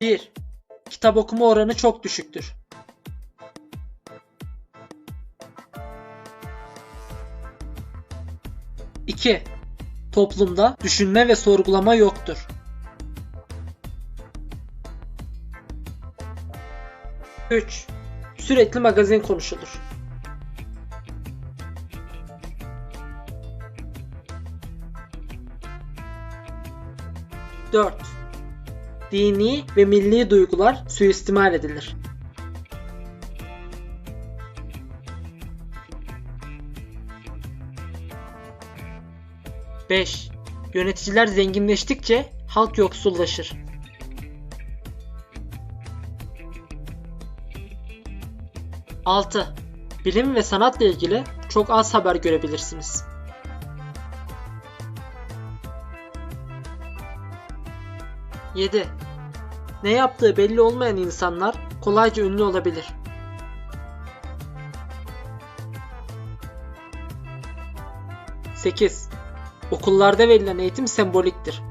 1. Kitap okuma oranı çok düşüktür. 2. Toplumda düşünme ve sorgulama yoktur. 3. Sürekli magazin konuşulur. 4. Dini ve milli duygular suistimal edilir. Beş. Yöneticiler zenginleştikçe halk yoksullaşır. 6. Bilim ve sanatla ilgili çok az haber görebilirsiniz. 7. Ne yaptığı belli olmayan insanlar kolayca ünlü olabilir. 8. Okullarda verilen eğitim semboliktir.